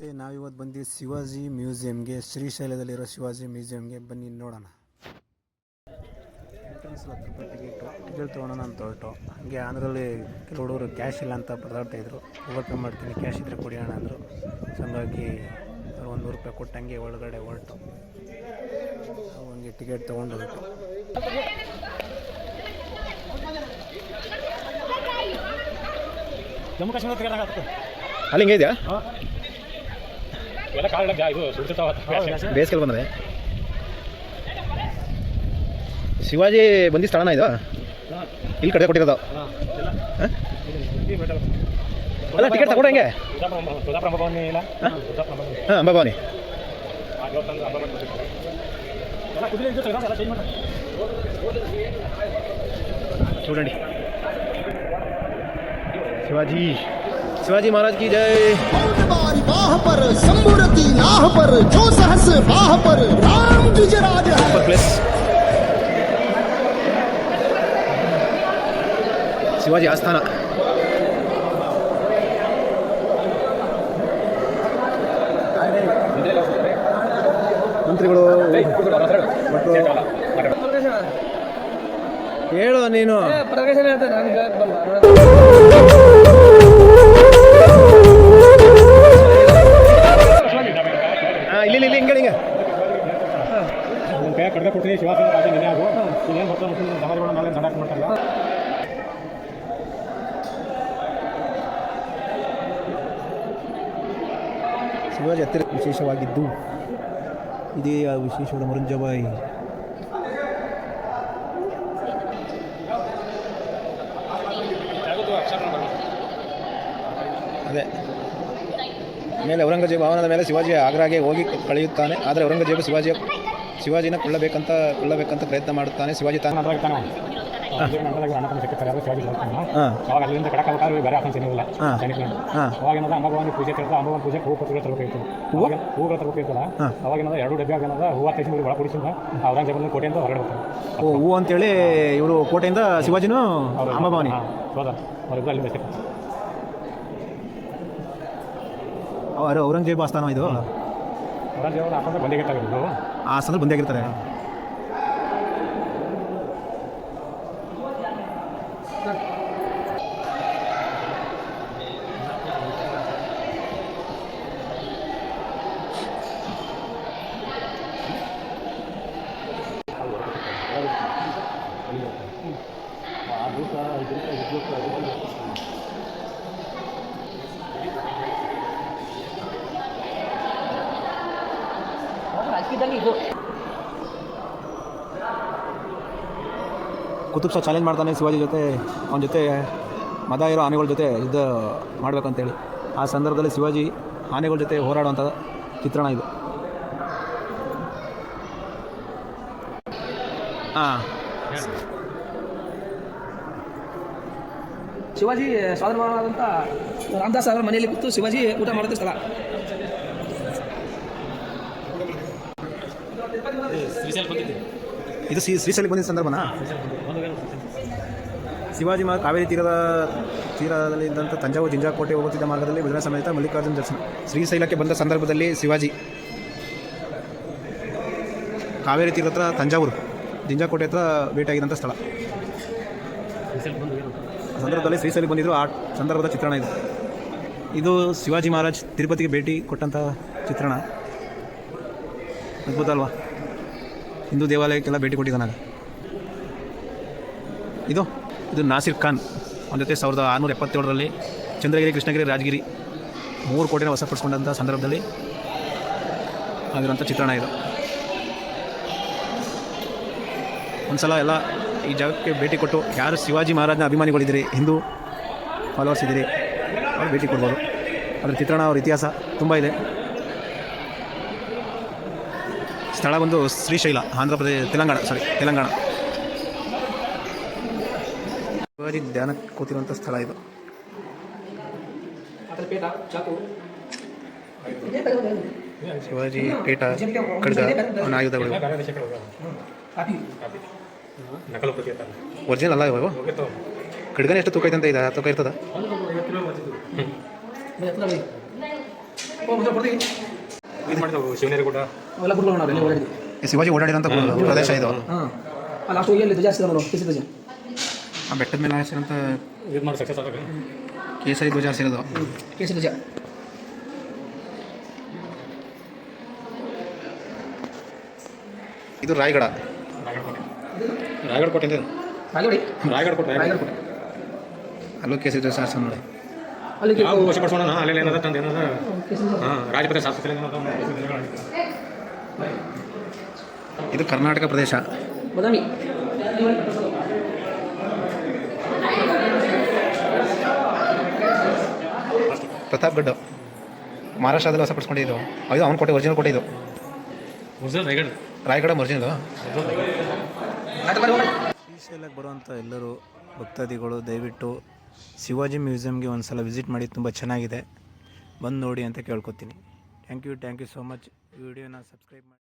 ಮತ್ತೆ ನಾವಿವತ್ತು ಬಂದು ಶಿವಾಜಿ ಮ್ಯೂಸಿಯಂಗೆ ಶ್ರೀಶೈಲದಲ್ಲಿರೋ ಶಿವಾಜಿ ಮ್ಯೂಸಿಯಂಗೆ. ಬನ್ನಿ ನೋಡೋಣ. ಎಂಟ್ರೆನ್ಸ್ ಹತ್ತು ರೂಪಾಯಿ ಟಿಕೆಟು ಟಿಕೆಟ್ ತೊಗೊಳೋಣ ಅಂತ ಹೊರಟು. ಹಾಗೆ ಅದರಲ್ಲಿ ಕೆಲವು ಹುಡುಗರು ಕ್ಯಾಶ್ ಇಲ್ಲ ಅಂತ ಬರ್ದಾಡ್ತಾ ಇದ್ರು. ಗೂಗಲ್ ಪೇ ಮಾಡ್ತೀನಿ ಕ್ಯಾಶ್ ಇದ್ದರೆ ಕೊಡಿ ಅಣ್ಣ ಅಂದರು. ಸೊ ಹಂಗಾಗಿ ಅವ್ರು ಒಂದು ನೂರು ರೂಪಾಯಿ ಕೊಟ್ಟಂಗೆ ಒಳಗಡೆ ಹೊರಟು. ಹಂಗೆ ಟಿಕೆಟ್ ತೊಗೊಂಡು ಹೊರಟು ಜಮ್ಮು ಕಾಶ್ಮೀರ ಅಲ್ಲಿ ಹಿಂಗೆ ಇದೆಯಾ? ಇವೆಲ್ಲ ಕಾರಣ ಜಾ- ಇದು ಶಿವಾಜಿ ಬಂದಿ ಸ್ಥಳನ ಇದು? ಇಲ್ಲಿ ಕಡೆ ಕೊಟ್ಟಿರೋದು. ಅಲ್ಲ ಟಿಕೆಟ್ ತಗೊಂಡು ಹೆಂಗೆ? ಹಾಂ? ಪ್ರಭಾವನೆ ಹಾಂ ಅಂಬಾಬಾನಿ. ಆ ದೇವಸ್ಥಾನದ ಹಬ್ಬ ಮಾಡ್ಬಿಟ್ಟಿರ್ತಾರೆ. बाह पर शंभुरती लाह पर जो सहस बाह पर राम द्विजराज है సూపర్ ప్లేస్ శివాజీ ఆస్థాన ಮಂತ್ರಿಗಳು ಮತ್ತು ಹೇಳು ನೀನು ಹಾಂ ಇಲ್ಲಿ ಇಲ್ಲಿ ಹಿಂಗೆ ಹಿಂಗೆ. ನಿಮ್ಮ ಕೈ ಕಡ್ಗ ಕೊಡ್ತೀನಿ ಶಿವಾಸನ ರಾಜ ನಿನ್ನೆ ಆಗು ಇನ್ನೇನು ಬರ್ತಾ ಮುಸ್ಲಿಂ ಸಮಾಜಗಳ ಮೇಲೆ ದಂಡ ಮಾಡ್ತಾರಲ್ಲ ಶಿವಾಜಿ ಹತ್ತಿರ ವಿಶೇಷವಾಗಿದ್ದು, ಇದೇ ಆ ವಿಶೇಷವಾದ ಮುರಂಜಬಾಯಿ ಅದೇ. ಮೇಲೆ ಔರಂಗಜೇಬ ಭವನದ ಮೇಲೆ ಶಿವಾಜಿ ಆಗ್ರಾಗೆ ಹೋಗಿ ಕಳೆಯುತ್ತಾನೆ. ಆದರೆ ಔರಂಗಜೇಬ ಶಿವಾಜಿಯ ಶಿವಾಜಿನ ಕೊಳ್ಳಬೇಕಂತ ಕೊಳ್ಳಬೇಕಂತ ಪ್ರಯತ್ನ ಮಾಡುತ್ತಾನೆ. ಶಿವಾಜಿ ತಾನು ಅವಾಗ ಅಲ್ಲಿಂದ ಕಡಕ ಬೇಕಾದ್ರೆ ಬೇರೆ. ಸೈನಿಕರಿಂದ ಹಾಂ. ಅವಾಗ ಏನದ ಅಂಬಭವಾನಿ ಪೂಜೆ ಕೇಳ್ತಾ ಅಂಬಭವಾನಿ ಪೂಜೆ ಹೂ ಪತ್ರಿಕೆ ತರಬೇಕಾಯ್ತು ಅವಾಗ ಹೂಗಳು ತರಬೇಕಾಯ್ತಲ್ಲ. ಅವಾಗ ಏನದ ಎರಡು ಡಬ್ಬೆ ಏನದ ಹೂವು ತೆಗೆಸಿ ಒಳ ಕುಡಿಸಿಂದ ಔರಂಗಜೇಬನ ಕೋಟೆಯಿಂದ ಹೊರಗಡೆ ಬರ್ತಾರೆ ಓ ಹೂ ಅಂತೇಳಿ ಇವರು ಕೋಟೆಯಿಂದ ಶಿವಾಜಿನೂ ಅಂಬಾಭವಾನಿ ಹೌದಾ. ಅವರಿಬ್ಬರು ಅಲ್ಲಿಂದ ಅವರು ಔರಂಗಜೇಬ ಆಸ್ಥಾನ ಇದು? ಆ ಹಾಕೊಂಡ್ರೆ ಬಂದೇ ಗಿಟ್ಟಾಗಿದ್ದು ಆ ಸಂದರ್ಭ ಇದು. ಕುತುಬ್ ಶಾ ಚಾಲೆಂಜ್ ಮಾಡ್ತಾನೆ ಶಿವಾಜಿ ಜೊತೆ ಅವನ ಜೊತೆ ಮದ ಇರೋ ಆನೆಗಳ ಜೊತೆ ಯುದ್ಧ ಮಾಡ್ಬೇಕಂತೇಳಿ. ಆ ಸಂದರ್ಭದಲ್ಲಿ ಶಿವಾಜಿ ಆನೆಗಳ ಜೊತೆ ಹೋರಾಡುವಂಥ ಚಿತ್ರಣ ಇದು. ಹಾಂ. ಶಿವಾಜಿ ಸ್ವಾತಂತ್ರ್ಯ ರಾಮದಾಸ್ ಅವರ ಮನೆಯಲ್ಲಿ ಕೂತು ಶಿವಾಜಿ ಊಟ ಮಾಡುತ್ತೆ ಸ್ಥಳ ಇದು ಶ್ರೀ ಶ್ರೀಶೈಲಿಗೆ ಬಂದಿದ್ದ ಸಂದರ್ಭನಾ? ಶಿವಾಜಿ ಮಹಾ ಕಾವೇರಿ ತೀರದ ತೀರದಲ್ಲಿ ಇದ್ದಂಥ ತಂಜಾವೂರು ಜಿಂಜಾಕೋಟೆ ಹೋಗುತ್ತಿದ್ದ ಮಾರ್ಗದಲ್ಲಿ ವಿಧಾನ ಸಮೇತ ಮಲ್ಲಿಕಾರ್ಜುನ ದರ್ಶನ. ಶ್ರೀಶೈಲಕ್ಕೆ ಬಂದ ಸಂದರ್ಭದಲ್ಲಿ ಶಿವಾಜಿ. ಕಾವೇರಿ ತೀರ ಹತ್ರ ತಂಜಾವೂರು. ಜಿಂಜಾಕೋಟೆ ಹತ್ರ ಭೇಟಿಯಾಗಿದ್ದಂಥ ಸ್ಥಳ. ಸಂದರ್ಭದಲ್ಲಿ ಶ್ರೀಶೈಲಿಗೆ ಬಂದಿದ್ದರು ಆ ಸಂದರ್ಭದ ಚಿತ್ರಣ ಇದು. ಇದು ಶಿವಾಜಿ ಮಹಾರಾಜ್ ತಿರುಪತಿಗೆ ಭೇಟಿ ಕೊಟ್ಟಂಥ ಚಿತ್ರಣ. ಅದ್ಭುತ ಅಲ್ವಾ? ಹಿಂದೂ ದೇವಾಲಯಕ್ಕೆಲ್ಲ ಭೇಟಿ ಕೊಟ್ಟಿದ್ದಾನಾಗ ಇದು? ಇದು ನಾಸಿರ್ ಖಾನ್. ಅವನ ಜೊತೆ ಸಾವಿರದ ಆರುನೂರ ಎಪ್ಪತ್ತೇಳರಲ್ಲಿ ಚಂದ್ರಗಿರಿ, ಕೃಷ್ಣಗಿರಿ, ರಾಜಗಿರಿ ಮೂರು ಕೋಟಿನ ವಶಪಡಿಸ್ಕೊಂಡಂಥ ಸಂದರ್ಭದಲ್ಲಿ ಆಗಿರೋಂಥ ಚಿತ್ರಣ ಇದು. ಒಂದ್ಸಲ ಎಲ್ಲ ಈ ಜಾಗಕ್ಕೆ ಭೇಟಿ ಕೊಟ್ಟು ಯಾರು ಶಿವಾಜಿ ಮಹಾರಾಜನ ಅಭಿಮಾನಿಗಳಿದ್ದೀರಿ, ಹಿಂದೂ ಫಾಲೋವರ್ಸ್ ಇದ್ದೀರಿ, ಅವ್ರು ಭೇಟಿ ಕೊಡ್ಬೋದು. ಅದರ ಚಿತ್ರಣ ಅವ್ರ ಇತಿಹಾಸ ತುಂಬ ಇದೆ. ಸ್ಥಳ ಬಂದು ಶ್ರೀಶೈಲ, ಆಂಧ್ರ ಪ್ರದೇಶ, ತೆಲಂಗಾಣ ಸಾರಿ ತೆಲಂಗಾಣ. ಶಿವಾಜಿ ಧ್ಯಾನ ಕೂತಿರುವಂಥ ಸ್ಥಳ ಇದು. ಶಿವಾಜಿ ಪೇಟ ಅವನ ಆಯುಧಗಳು ಒರಿಜಿನಲ್ ಅಲ್ಲ ಇವಾಗ? ಖಡ್ಗನ ಎಷ್ಟು ತೂಕ ಐತಂತ ಇದೆ ತೂಕ ಇರ್ತದ? ಇದು ಅವೆಲ್ಲ ಗುರುಗಳು ನಾವು ಈ ಶಿವಾಜಿ ಓಡಾಡಿರೋಂಥ ಪ್ರದೇಶ ಇದು. ಹಾಂ ಅಲ್ಲಿ ಲಾಸ್ಟ್ ಹೋಗಿ ಅಲ್ಲಿ ಧ್ವಜ ಹಾರಿಸಿದ ನೋಡು ಕೇಸರಿ ಧ್ವಜ ಆ ಬೆಟ್ಟದ ಮೇಲೆ ಹಾರಿಸಿರೋಂಥ ಇದು ಮಾಡಿ ಸಕ್ಸಸ್ ಆದಾಗ ಕೇಸರಿ ಧ್ವಜ ಹಾರಿಸಿರೋದು. ಕೇಸರಿ ಧ್ವಜ. ಇದು ರಾಯಗಡ. ರಾಯಗಡ ಕೋಟೆ ರಾಯಗಡ. ಕೋಟೆ ರಾಯಗಡಿ ರಾಯಗಢ ಕೋಟೆ ರಾಯಗಡ ಕೋಟೆ ಅಲ್ಲೂ ಕೇಸರಿ ಧ್ವಜ ನೋಡಿ. ಅಲ್ಲಿ ಯಾವ ವಶಪಡಿಸೋಣ ಅಲ್ಲಿ ಏನದ ತಂದು ಏನದ ಹಾಂ ರಾಜಪಥ ಏನದ ಇದು ಕರ್ನಾಟಕ ಪ್ರದೇಶ. ಬದಾಮಿ. ಪ್ರತಾಪ್ಗಢ ಮಹಾರಾಷ್ಟ್ರದಲ್ಲಿ ಹೊಸಪಡಿಸ್ಕೊಂಡಿದ್ದು ಇದು. ಅವ್ನು ಕೋಟೆ ಒರಿಜಿನಲ್ ಕೋಟೆ ಇದು. ಒರಿಜಿನಲ್ ರಾಯಗಢ ರಾಯಗಢ ಒರಿಜಿನಲ್ ಶ್ರೀಶೈಲಕ್ಕೆ ಬರುವಂಥ ಎಲ್ಲರೂ ಭಕ್ತಾದಿಗಳು ದಯವಿಟ್ಟು ಶಿವಾಜಿ ಮ್ಯೂಸಿಯಮ್ಗೆ ಒಂದು ಸಲ ವಿಸಿಟ್ ಮಾಡಿ ತುಂಬ ಚೆನ್ನಾಗಿದೆ. ಬಂದು ನೋಡಿ ಅಂತ ಕೇಳ್ಕೊತೀನಿ. Thank you thank you so much ವಿಡಿಯೋನ ಸಬ್ಸ್ಕ್ರೈಬ್ ಮಾಡಿ.